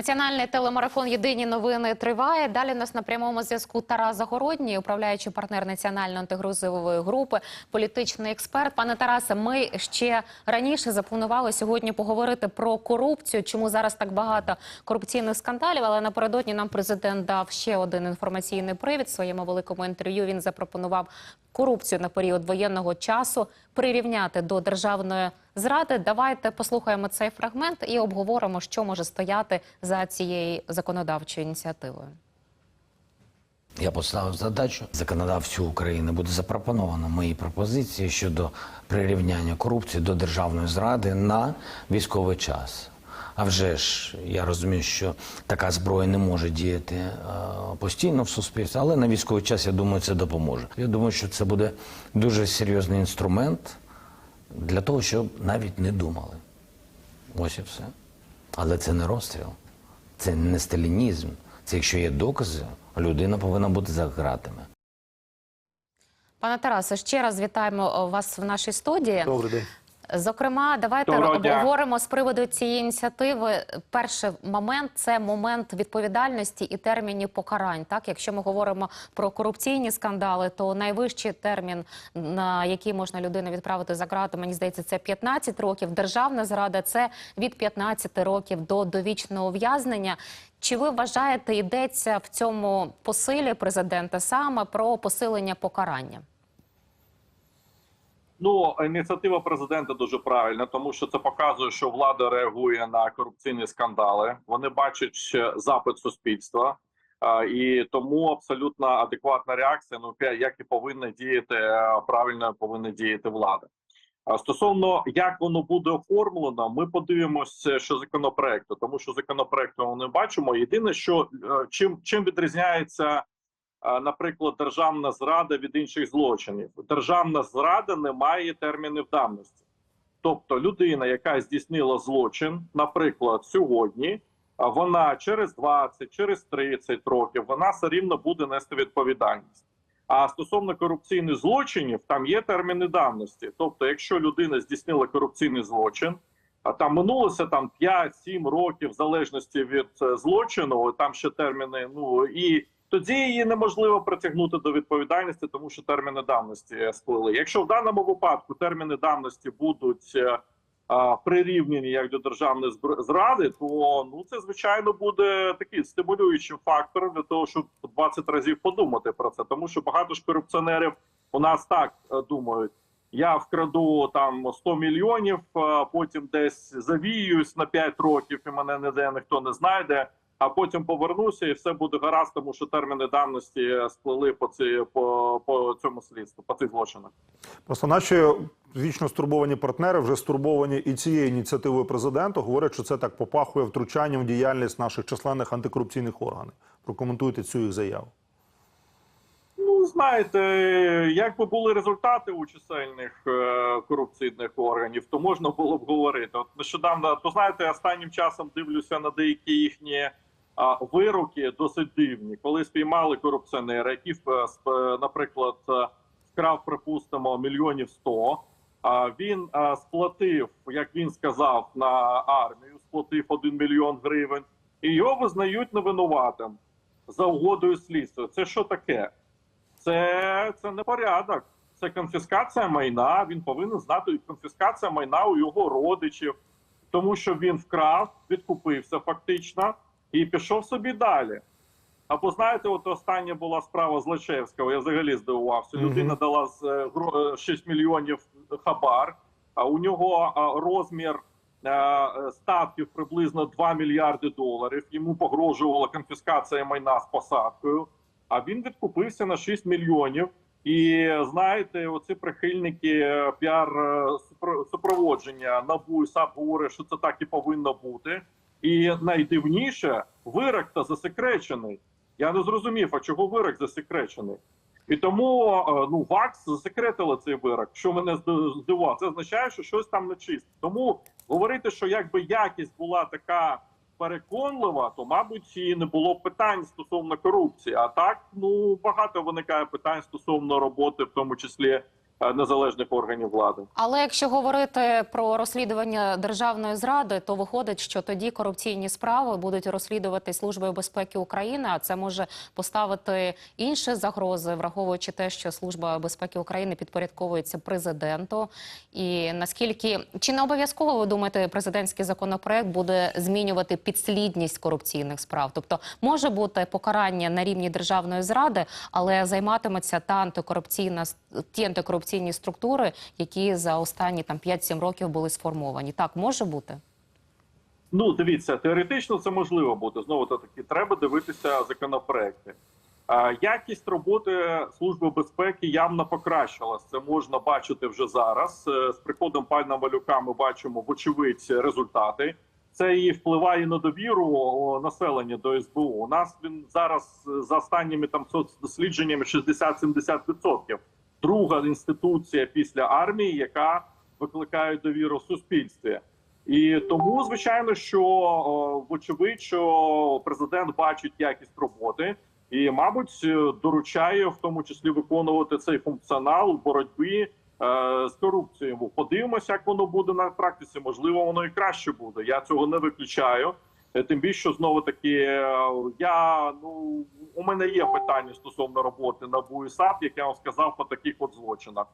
Національний телемарафон Єдині новини триває. Далі нас на прямому зв'язку Тарас Загородній, управляючий партнер національної антигрузової групи, політичний експерт. Пане Тарасе, ми ще раніше запланували сьогодні поговорити про корупцію. Чому зараз так багато корупційних скандалів? Але напередодні нам президент дав ще один інформаційний привід. Своєму великому інтерв'ю він запропонував корупцію на період воєнного часу прирівняти до державної зради. Давайте послухаємо цей фрагмент і обговоримо, що може стояти за цією законодавчою ініціативою. Я поставив задачу законодавцю України буде запропоновано мої пропозиції щодо прирівняння корупції до державної зради на військовий час. А вже ж я розумію, що така зброя не може діяти е, постійно в суспільстві, але на військовий час я думаю, це допоможе. Я думаю, що це буде дуже серйозний інструмент для того, щоб навіть не думали. Ось і все. Але це не розстріл, це не сталінізм. Це якщо є докази, людина повинна бути за ґратами. Пане Тарасе, ще раз вітаємо вас в нашій студії. Добрий день. Зокрема, давайте Доброго дня. обговоримо з приводу цієї ініціативи. Перший момент це момент відповідальності і термінів покарань. Так, якщо ми говоримо про корупційні скандали, то найвищий термін, на який можна людину відправити за ґрату, мені здається, це 15 років. Державна зрада це від 15 років до довічного ув'язнення. Чи ви вважаєте, йдеться в цьому посилі президента саме про посилення покарання? Ну, ініціатива президента дуже правильна, тому що це показує, що влада реагує на корупційні скандали. Вони бачать запит суспільства, і тому абсолютно адекватна реакція. Ну як і повинна діяти правильно повинна діяти влада. Стосовно як воно буде оформлено, ми подивимося, що законопроекту, тому що законопроекту ми не бачимо. Єдине, що е, чим чим відрізняється наприклад, державна зрада від інших злочинів. Державна зрада не має термінів давності. Тобто, людина, яка здійснила злочин, наприклад, сьогодні, вона через 20, через 30 років вона все рівно буде нести відповідальність. А стосовно корупційних злочинів, там є терміни давності. Тобто, якщо людина здійснила корупційний злочин, а там минулося там 5-7 років в залежності від е, злочину, там ще терміни. Ну і тоді її неможливо притягнути до відповідальності, тому що терміни давності сплили. Якщо в даному випадку терміни давності будуть е, а, прирівняні як до державної зради, то ну це звичайно буде такий стимулюючим фактором для того, щоб 20 разів подумати про це, тому що багато ж корупціонерів у нас так е, думають. Я вкраду там 100 мільйонів, потім десь завіюсь на 5 років, і мене ніде ніхто не знайде. А потім повернуся, і все буде гаразд, тому що терміни давності сплили по ці по, по цьому слідству, по цих злочинах. Просто наші вічно стурбовані партнери вже стурбовані і цією ініціативою президента. Говорять, що це так попахує втручанням в діяльність наших численних антикорупційних органів. Прокоментуйте цю їх заяву. Ну знаєте, якби були результати у чисельних е, корупційних органів, то можна було б говорити. От нещодавно, то знаєте, останнім часом дивлюся на деякі їхні вироки досить дивні, коли спіймали корупціонера, який, е, наприклад, е, вкрав, припустимо, мільйонів сто. Він е, сплатив, як він сказав, на армію, сплатив 1 мільйон гривень, і його визнають невинуватим за угодою слідства. Це що таке? Це, це не порядок. Це конфіскація майна. Він повинен знати конфіскація майна у його родичів, тому що він вкрав, відкупився фактично і пішов собі далі. Або знаєте, от остання була справа Злочевського. Я взагалі здивувався. Людина дала з е, гро- е, 6 мільйонів хабар, а у нього розмір е, статків приблизно 2 мільярди доларів. Йому погрожувала конфіскація майна з посадкою. А він відкупився на 6 мільйонів. І знаєте, оці прихильники піар супро- супроводження НАБУ і САП говорять, що це так і повинно бути. І найдивніше, вирок та засекречений. Я не зрозумів, а чого вирок засекречений. І тому е, ну ВАКС засекретили цей вирок. Що мене зд- здивувало, це означає, що щось там не чисто. Тому говорити, що якби якість була така переконлива, то мабуть і не було питань стосовно корупції. А так ну багато виникає питань стосовно роботи, в тому числі незалежних органів влади. Але якщо говорити про розслідування державної зради, то виходить, що тоді корупційні справи будуть розслідувати Службою безпеки України, а це може поставити інші загрози, враховуючи те, що Служба безпеки України підпорядковується президенту. І наскільки чи не обов'язково ви думаєте, президентський законопроект буде змінювати підслідність корупційних справ? Тобто може бути покарання на рівні державної зради, але займатиметься та антикорупційна ті антикорупційні структури, які за останні там 5-7 років були сформовані. Так може бути. Ну, дивіться, теоретично це можливо бути. Знову таки, треба дивитися законопроекти. Якість роботи Служби безпеки явно покращилась. Це можна бачити вже зараз. Е, З приходом пана Малюка ми бачимо вочевидь результати. Це і впливає на довіру населення до СБУ. У нас він зараз е, за останніми там соцдослідженнями 60-70%. Друга інституція після армії, яка викликає довіру в суспільстві. І тому, звичайно, що вочевидь, що президент бачить якість роботи і, мабуть, е, доручає в тому числі виконувати цей функціонал боротьби е, з корупцією. Подивимося, як воно буде на практиці. Можливо, воно і краще буде. Я цього не виключаю. Е, Тим більше знову таки, я ну у мене є питання стосовно роботи НАБУ і САП, як я вам сказав, по таких от злочинах.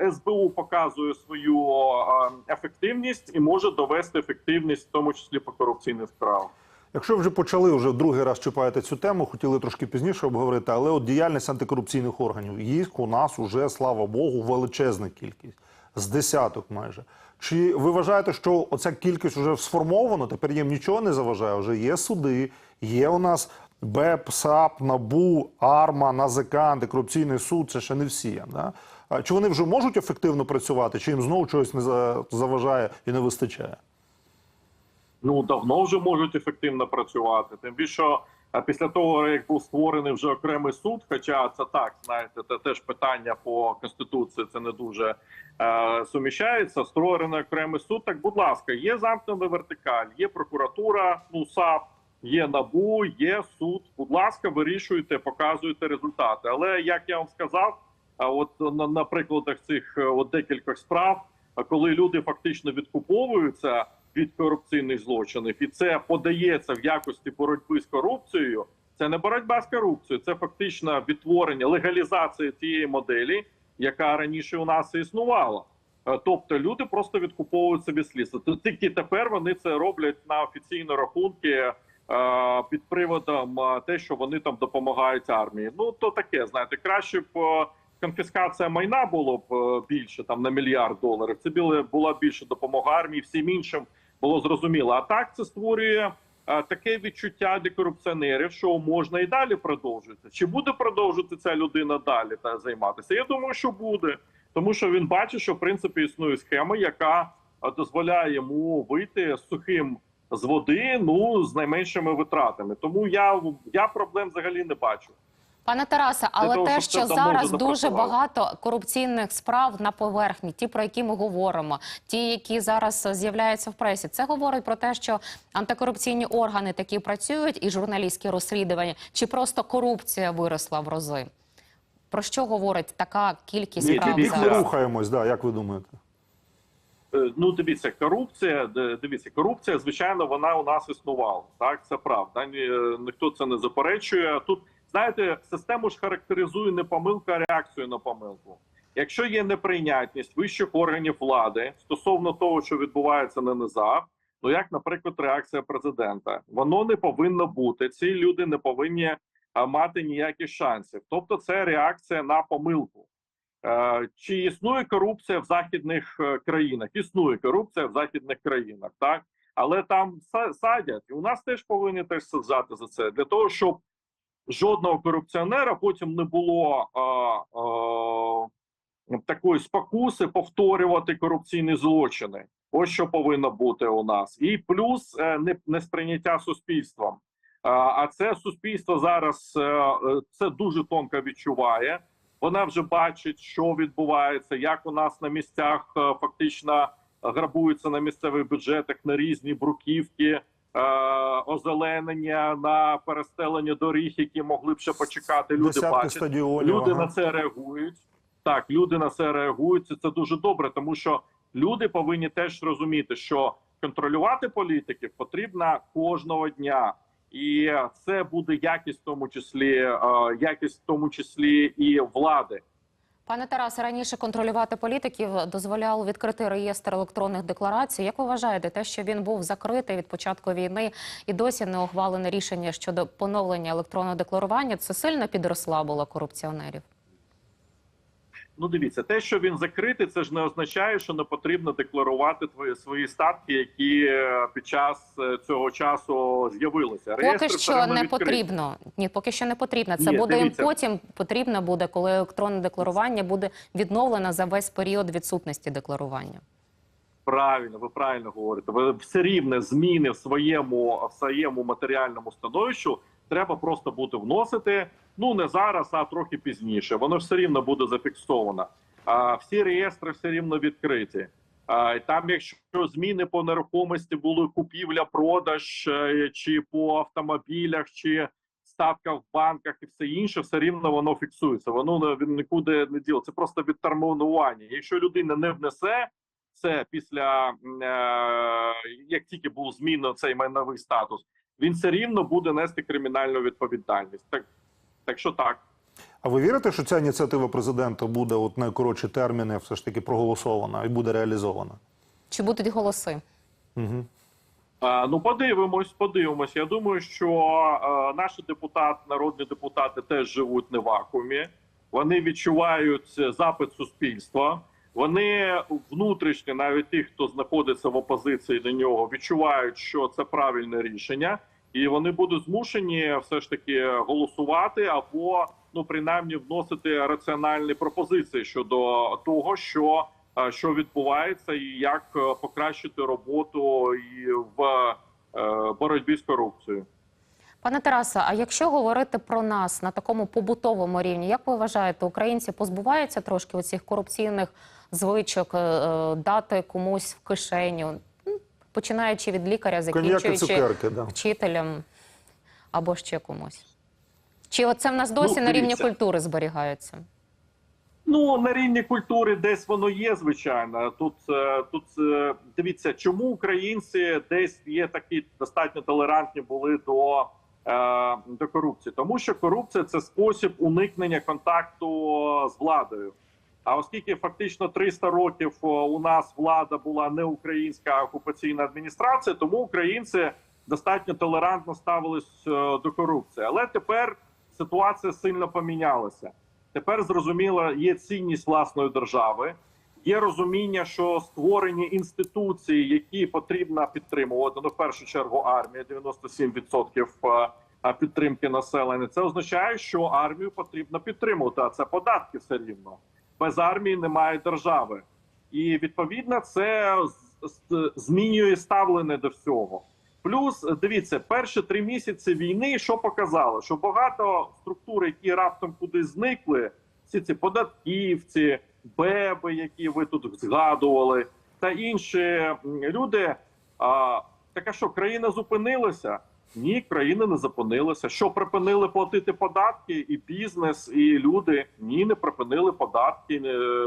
Е, СБУ показує свою е, ефективність і може довести ефективність, в тому числі по корупційних справах. Якщо вже почали вже другий раз чіпаєте цю тему, хотіли трошки пізніше обговорити, але от діяльність антикорупційних органів їх у нас уже, слава Богу, величезна кількість з десяток майже. Чи ви вважаєте, що оця кількість вже сформована? Тепер їм нічого не заважає? Вже є суди, є у нас БЕП, САП, НАБУ, АРМА, НАЗК, антикорупційний суд. Це ще не всі. Да? Чи вони вже можуть ефективно працювати, чи їм знову чогось не заважає і не вистачає? ну давно вже можуть ефективно працювати. Тим більше а після того, як був створений вже окремий суд, хоча це так, знаєте, це теж питання по конституції, це не дуже е, суміщається. Створений окремий суд. Так, будь ласка, є замкнена вертикаль, є прокуратура, ну САП, є набу, є суд. Будь ласка, вирішуйте, показуйте результати. Але як я вам сказав, от на, на прикладах цих е, от декількох справ, коли люди фактично відкуповуються від корупційних злочинів, і це подається в якості боротьби з корупцією. Це не боротьба з корупцією, це фактично відтворення легалізація тієї моделі, яка раніше у нас існувала. Е, Тобто люди просто відкуповують собі слідство. Тільки тепер вони це роблять на офіційні рахунки під приводом е, те, що вони там допомагають армії. Ну то таке, знаєте, краще б е, конфіскація майна було б е, більше там на мільярд доларів. Це була більше допомога армії, всім іншим було зрозуміло. А так це створює е, таке відчуття для корупціонерів, що можна і далі продовжувати. Чи буде продовжувати ця людина далі та займатися? Я думаю, що буде, тому що він бачить, що в принципі існує схема, яка е, дозволяє йому вийти з сухим з води, ну з найменшими витратами. Тому я, я проблем взагалі не бачу. Пане Тарасе, але того, те, що зараз дуже багато корупційних справ на поверхні, ті, про які ми говоримо, ті, які зараз з'являються в пресі, це говорить про те, що антикорупційні органи такі працюють, і журналістські розслідування, чи просто корупція виросла в рази? Про що говорить така кількість Ні, справ Ми рухаємось, да, як ви думаєте? Е, Ну, дивіться, корупція. Дивіться, корупція, звичайно, вона у нас існувала. Так, це правда. Ні, е, ніхто це не заперечує. Тут знаєте, систему ж характеризує не помилка, а реакцію на помилку. Якщо є неприйнятність вищих органів влади стосовно того, що відбувається на низах, ну як, наприклад, реакція президента, воно не повинно бути. Ці люди не повинні мати ніяких шансів. Тобто, це реакція на помилку. Е, Чи існує корупція в західних е, країнах? Існує корупція в західних країнах, так але там са- садять, і у нас теж повинні теж саджати за це для того, щоб жодного корупціонера потім не було а, а, такої спокуси повторювати корупційні злочини. Ось що повинно бути у нас, і плюс е, не, несприйняття суспільством. А, це суспільство зараз е, е, це дуже тонко відчуває. Вона вже бачить, що відбувається, як у нас на місцях е, фактично грабуються на місцевих бюджетах на різні бруківки, е, озеленення на перестелення доріг, які могли б ще почекати. Люди Десятки бачать, стадіонів. люди ага. на це реагують. Так, люди на це реагують. Це, це дуже добре, тому що люди повинні теж розуміти, що контролювати політиків потрібно кожного дня. І це буде якість, в тому числі е, якість, в тому числі і влади. Пане Тарасе, раніше контролювати політиків дозволяв відкрити реєстр електронних декларацій. Як ви вважаєте, те, що він був закритий від початку війни і досі не ухвалене рішення щодо поновлення електронного декларування, це сильно підрослабило корупціонерів? Ну, дивіться, те, що він закритий, це ж не означає, що не потрібно декларувати твої свої статки, які е, під час е, цього часу з'явилися. Поки що не потрібно. Ні, поки що не потрібно. Це Ні, буде дивіться. їм потім потрібно буде, коли електронне декларування буде відновлено за весь період відсутності декларування. Правильно, ви правильно говорите. Ви все рівне зміни в своєму в своєму матеріальному становищу треба просто буде вносити. Ну не зараз, а трохи пізніше. Воно все рівно буде зафіксовано. А всі реєстри все рівно відкриті. А там, якщо зміни по нерухомості були купівля, продаж е, чи по автомобілях, чи ставка в банках і все інше, все рівно воно фіксується. Воно він нікуди не діло. Це просто відтермінування. Якщо людина не внесе це після е, як тільки був змінено цей майновий статус, він все рівно буде нести кримінальну відповідальність. Так, так що так. А ви вірите, що ця ініціатива президента буде от найкоротші терміни все ж таки проголосована і буде реалізована? Чи будуть голоси? Угу. Е, Ну, подивимось, подивимось. Я думаю, що е, наші депутати, народні депутати, теж живуть не в вакуумі. Вони відчувають запит суспільства. Вони внутрішньо, навіть ті, хто знаходиться в опозиції до нього, відчувають, що це правильне рішення, і вони будуть змушені все ж таки голосувати або ну принаймні вносити раціональні пропозиції щодо того, що е, що відбувається, і як е, покращити роботу і в е, боротьбі з корупцією. Пане Тарасе, а якщо говорити про нас на такому побутовому рівні, як ви вважаєте, українці позбуваються трошки оцих корупційних звичок е, е, дати комусь в кишеню, починаючи від лікаря, закінчуючи цукерки, да. вчителем або ще комусь? Чи оце в нас досі Ну, на рівні культури зберігається? Ну на рівні культури десь воно є, звичайно. Тут е, тут дивіться, чому українці десь є такі достатньо толерантні були до, до корупції, тому що корупція це спосіб уникнення контакту з владою. А оскільки фактично 300 років у нас влада була не українська а окупаційна адміністрація, тому українці достатньо толерантно ставились е, до корупції. Але тепер ситуація сильно помінялася. Тепер зрозуміло, є цінність власної держави, є розуміння, що створені інституції, які потрібно підтримувати, ну в першу чергу армія 97% е, е, підтримки населення. Це означає, що армію потрібно підтримувати. А це податки все рівно. Без армії немає держави, і відповідно це змінює ставлення до всього. Плюс дивіться, перші три місяці війни, що показало, що багато структур, які раптом кудись зникли, всі ці податківці, беби, які ви тут згадували, та інші люди. А, так а що країна зупинилася? Ні, країна не зупинилася. Що припинили платити податки, і бізнес, і люди ні, не припинили податки,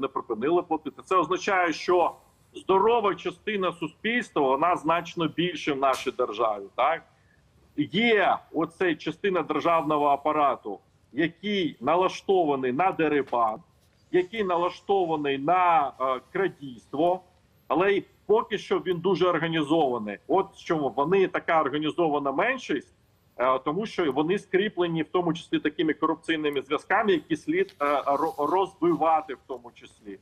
не, припинили платити. Це означає, що здорова частина суспільства вона значно більше в нашій державі. Так є оцей частина державного апарату, який налаштований на дерибан, який налаштований на е, крадійство, але й поки що він дуже організований. От чому вони така організована меншість. е, Тому що вони скріплені в тому числі такими корупційними зв'язками, які слід е, розбивати в тому числі.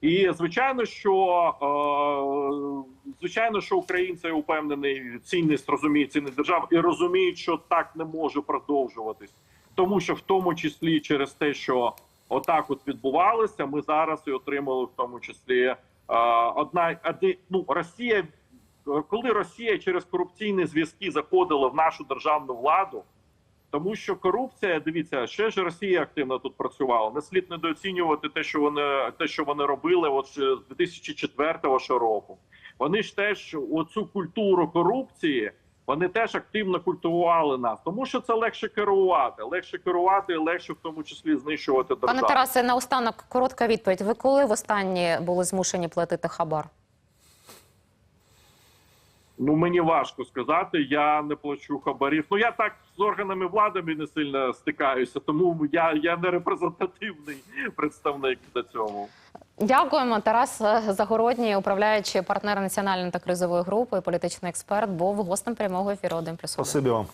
І звичайно, що звичайно, що українці упевнений цінність розуміють цінність держави і розуміють, що так не може продовжуватись, тому що в тому числі через те, що отак от відбувалося, ми зараз і отримали в тому числі е, одна ну Росія, коли Росія через корупційні зв'язки заходила в нашу державну владу. Тому що корупція, дивіться, ще ж Росія активно тут працювала. Не слід недооцінювати те, що вони те, що вони робили, от з 2004 року. Вони ж теж оцю культуру корупції Вони теж активно культивували нас, тому що це легше керувати, легше керувати, легше в тому числі знищувати державу. Пане Тарасе, наостанок коротка відповідь. Ви коли востаннє були змушені платити хабар? Ну мені важко сказати. Я не плачу хабарів. Ну я так з органами влади не сильно стикаюся, тому я, я не репрезентативний представник до цього. Дякуємо. Тарас Загородній, управляючий партнер національної та кризової групи, політичний експерт, був гостем прямого ефіру 1+. Спасибі вам.